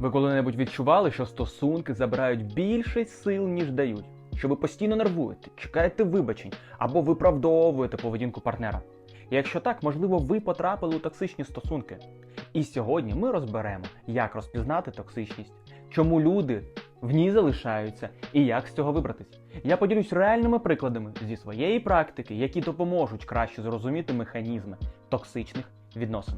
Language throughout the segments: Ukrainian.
Ви коли-небудь відчували, що стосунки забирають більше сил, ніж дають? Що ви постійно нервуєте, чекаєте вибачень або виправдовуєте поведінку партнера? І Якщо так, можливо, ви потрапили у токсичні стосунки. І сьогодні ми розберемо, як розпізнати токсичність, чому люди в ній залишаються і як з цього вибратись. Я поділюсь реальними прикладами зі своєї практики, які допоможуть краще зрозуміти механізми токсичних відносин.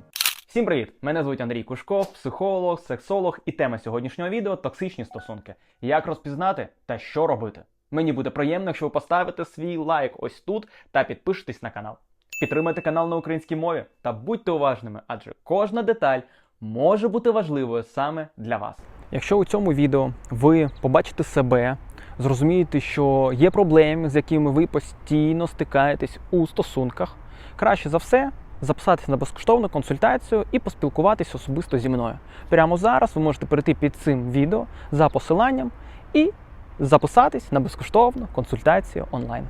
Всім привіт! Мене звуть Андрій Кушков, психолог, сексолог, і тема сьогоднішнього відео токсичні стосунки. Як розпізнати та що робити. Мені буде приємно, якщо ви поставите свій лайк ось тут та підпишетесь на канал. Підтримайте канал на українській мові та будьте уважними, адже кожна деталь може бути важливою саме для вас. Якщо у цьому відео ви побачите себе, зрозумієте, що є проблеми, з якими ви постійно стикаєтесь у стосунках, краще за все записатися на безкоштовну консультацію і поспілкуватись особисто зі мною. Прямо зараз ви можете перейти під цим відео за посиланням і записатись на безкоштовну консультацію онлайн.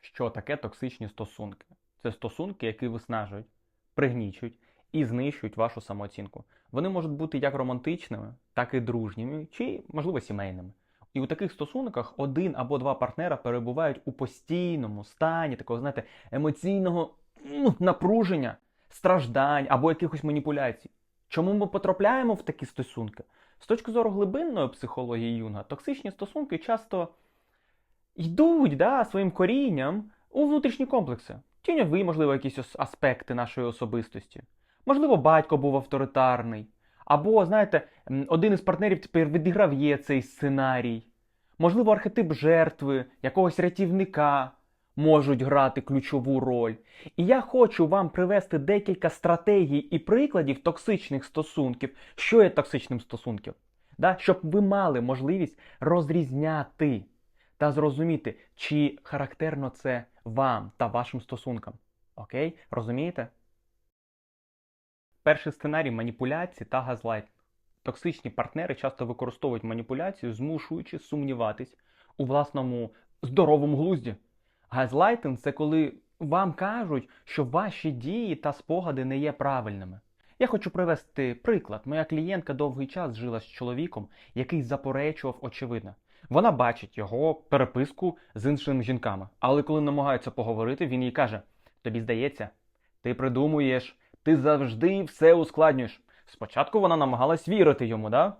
Що таке токсичні стосунки? Це стосунки, які виснажують, пригнічують і знищують вашу самооцінку. Вони можуть бути як романтичними, так і дружніми, чи, можливо, сімейними. І у таких стосунках один або два партнера перебувають у постійному стані такого, знаєте, емоційного напруження, страждань або якихось маніпуляцій. Чому ми потрапляємо в такі стосунки? З точки зору глибинної психології Юнга, токсичні стосунки часто йдуть да, своїм корінням у внутрішні комплекси. Тіньові, можливо, якісь аспекти нашої особистості. Можливо, батько був авторитарний. Або, знаєте, один із партнерів тепер відіграє цей сценарій. Можливо, архетип жертви, якогось рятівника можуть грати ключову роль. І я хочу вам привести декілька стратегій і прикладів токсичних стосунків. Що є токсичним стосунком? Да? Щоб ви мали можливість розрізняти та зрозуміти, чи характерно це вам та вашим стосункам. Окей? Розумієте? Перший сценарій маніпуляції та газлайтинг. Токсичні партнери часто використовують маніпуляцію, змушуючи сумніватись у власному здоровому глузді. Газлайтинг це коли вам кажуть, що ваші дії та спогади не є правильними. Я хочу привести приклад. Моя клієнтка довгий час жила з чоловіком, який заперечував очевидне. Вона бачить його переписку з іншими жінками, але коли намагається поговорити, він їй каже: Тобі здається, ти придумуєш, ти завжди все ускладнюєш. Спочатку вона намагалась вірити йому, да?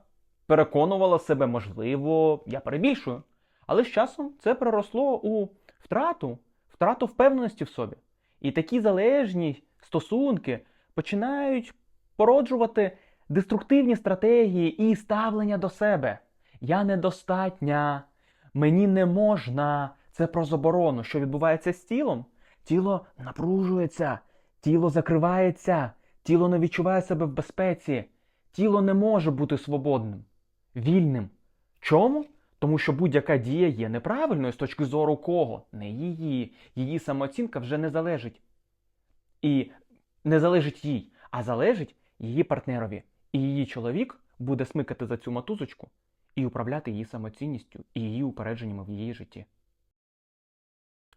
переконувала себе, можливо, я перебільшую. Але з часом це переросло у втрату, втрату впевненості в собі. І такі залежні стосунки починають породжувати деструктивні стратегії і ставлення до себе. Я недостатня, мені не можна. Це про заборону. Що відбувається з тілом? Тіло напружується, тіло закривається, тіло не відчуває себе в безпеці, тіло не може бути свободним, вільним. Чому? Тому що будь-яка дія є неправильною з точки зору кого? Не її. Її самооцінка вже не залежить. І не залежить їй, а залежить її партнерові. І її чоловік буде смикати за цю мотузочку і управляти її самоцінністю і її упередженнями в її житті.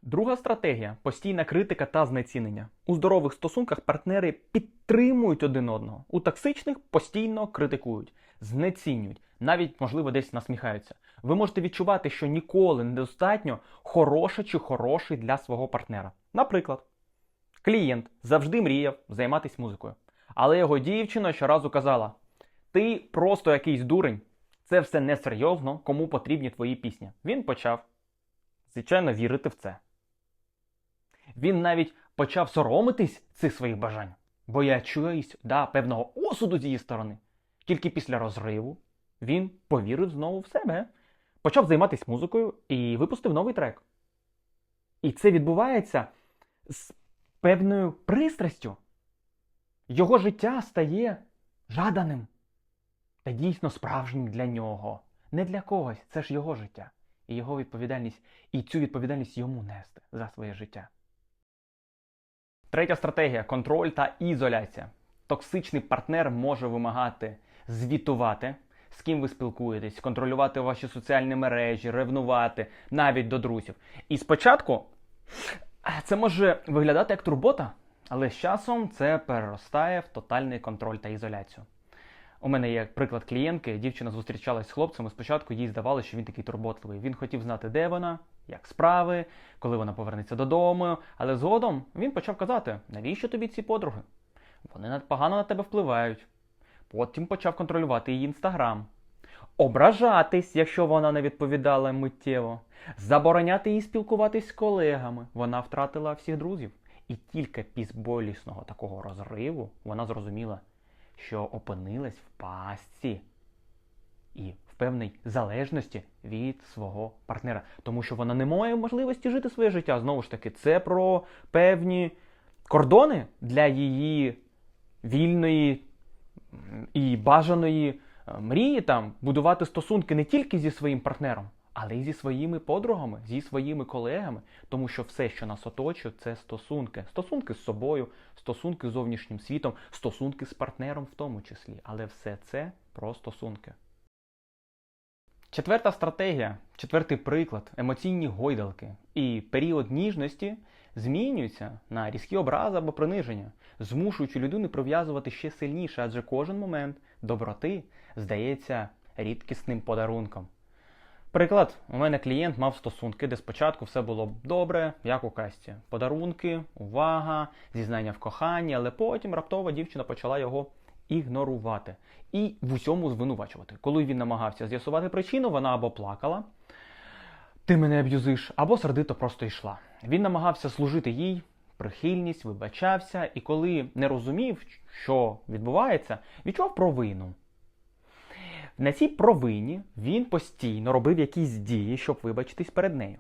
Друга стратегія постійна критика та знецінення. У здорових стосунках партнери підтримують один одного. У токсичних постійно критикують, знецінюють, навіть, можливо, десь насміхаються. Ви можете відчувати, що ніколи недостатньо хороша чи хороший для свого партнера. Наприклад, клієнт завжди мріяв займатися музикою, але його дівчина щоразу казала: Ти просто якийсь дурень, це все несерйозно, кому потрібні твої пісні. Він почав, звичайно, вірити в це. Він навіть почав соромитись цих своїх бажань, боячись да, певного осуду з її сторони. Тільки після розриву він повірив знову в себе, почав займатися музикою і випустив новий трек. І це відбувається з певною пристрастю. Його життя стає жаданим та дійсно справжнім для нього. Не для когось, це ж його життя. І його відповідальність, і цю відповідальність йому нести за своє життя. Третя стратегія контроль та ізоляція. Токсичний партнер може вимагати звітувати, з ким ви спілкуєтесь, контролювати ваші соціальні мережі, ревнувати навіть до друзів. І спочатку е, це може виглядати як турбота, але з часом це переростає в тотальний контроль та ізоляцію. У мене є приклад клієнтки. Дівчина зустрічалась з хлопцем. і Спочатку їй здавалося, що він такий турботливий. Він хотів знати, де вона, як справи, коли вона повернеться додому. Але згодом він почав казати, навіщо тобі ці подруги? Вони погано на тебе впливають. Потім почав контролювати її інстаграм. Ображатись, якщо вона не відповідала миттєво. Забороняти їй спілкуватись з колегами. Вона втратила всіх друзів. І тільки після болісного такого розриву вона зрозуміла, що опинилась в пастці і в певній залежності від свого партнера. Тому що вона не має можливості жити своє життя. Знову ж таки, це про певні кордони для її вільної і бажаної е, мрії там будувати стосунки не тільки зі своїм партнером, але й зі своїми подругами, зі своїми колегами, тому що все, що нас оточує, це стосунки. Стосунки з собою, стосунки з зовнішнім світом, стосунки з партнером в тому числі. Але все це про стосунки. Четверта стратегія, четвертий приклад, емоційні гойдалки і період ніжності змінюються на різкі образи або приниження, змушуючи людину прив'язувати ще сильніше, адже кожен момент доброти здається рідкісним подарунком. Приклад, у мене клієнт мав стосунки, де спочатку все було добре, як у касті. Подарунки, увага, зізнання в коханні, але потім раптово дівчина почала його ігнорувати і в усьому звинувачувати. Коли він намагався з'ясувати причину, вона або плакала, ти мене аб'юзиш, або сердито просто йшла. Він намагався служити їй, прихильність, вибачався, і коли не розумів, що відбувається, відчував провину. На цій провині він постійно робив якісь дії, щоб вибачитись перед нею.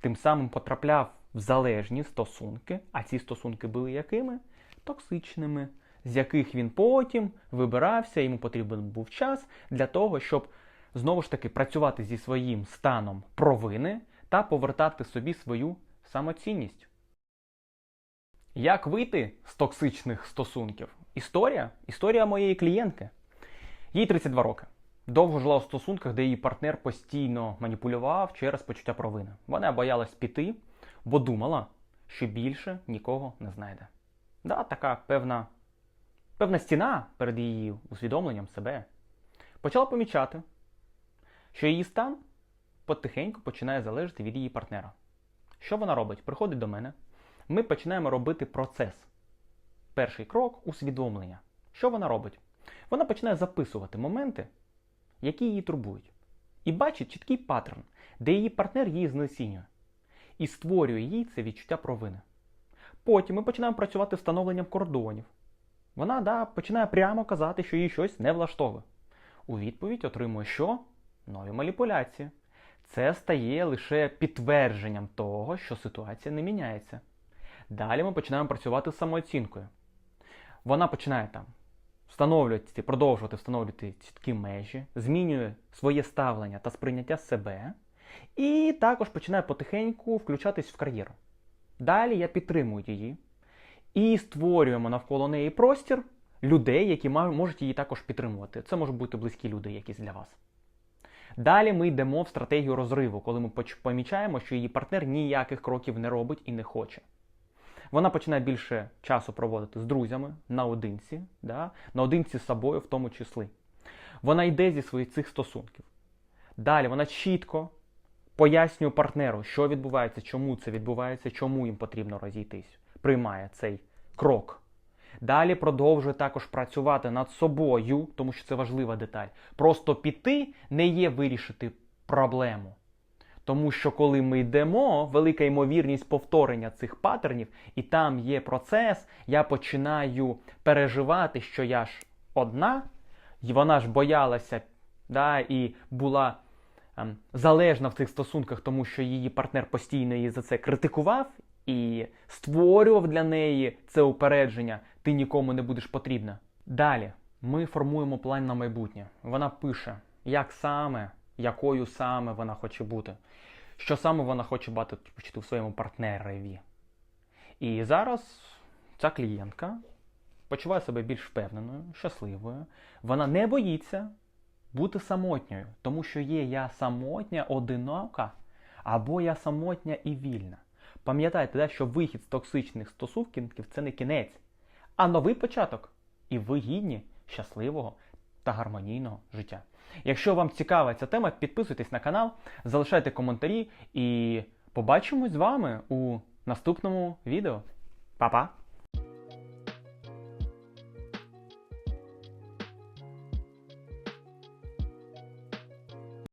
Тим самим потрапляв в залежні стосунки, а ці стосунки були якими? Токсичними, з яких він потім вибирався, йому потрібен був час для того, щоб знову ж таки працювати зі своїм станом провини та повертати собі свою самоцінність. Як вийти з токсичних стосунків? Історія? Історія моєї клієнтки. Їй 32 роки. Довго жила у стосунках, де її партнер постійно маніпулював через почуття провини. Вона боялась піти, бо думала, що більше нікого не знайде. Да, така певна, певна стіна перед її усвідомленням себе. Почала помічати, що її стан потихеньку починає залежати від її партнера. Що вона робить? Приходить до мене. Ми починаємо робити процес. Перший крок усвідомлення. Що вона робить? Вона починає записувати моменти, які її турбують, і бачить чіткий паттерн, де її партнер її знецінює, і створює їй це відчуття провини. Потім ми починаємо працювати встановленням кордонів. Вона да, починає прямо казати, що їй щось не влаштовує. У відповідь отримує що? Нові маніпуляції. Це стає лише підтвердженням того, що ситуація не міняється. Далі ми починаємо працювати з самооцінкою. Вона починає там встановлювати, продовжувати встановлювати чіткі межі, змінює своє ставлення та сприйняття себе, і також починає потихеньку включатись в кар'єру. Далі я підтримую її і створюємо навколо неї простір людей, які можуть її також підтримувати. Це можуть бути близькі люди якісь для вас. Далі ми йдемо в стратегію розриву, коли ми помічаємо, що її партнер ніяких кроків не робить і не хоче. Вона починає більше часу проводити з друзями наодинці, да? наодинці з собою в тому числі. Вона йде зі своїх цих стосунків. Далі вона чітко пояснює партнеру, що відбувається, чому це відбувається, чому їм потрібно розійтись. Приймає цей крок. Далі продовжує також працювати над собою, тому що це важлива деталь. Просто піти не є вирішити проблему. Тому що коли ми йдемо, велика ймовірність повторення цих паттернів, і там є процес, я починаю переживати, що я ж одна, і вона ж боялася да, і була ем, залежна в цих стосунках, тому що її партнер постійно її за це критикував і створював для неї це упередження, ти нікому не будеш потрібна. Далі ми формуємо план на майбутнє. Вона пише, як саме, якою саме вона хоче бути, що саме вона хоче бачити в своєму партнерові. І зараз ця клієнтка почуває себе більш впевненою, щасливою. Вона не боїться бути самотньою, тому що є я самотня, одинока, або я самотня і вільна. Пам'ятайте, що вихід з токсичних стосунків це не кінець, а новий початок. І ви гідні щасливого та гармонійного життя. Якщо вам цікава ця тема, підписуйтесь на канал, залишайте коментарі і побачимось з вами у наступному відео. Па-па!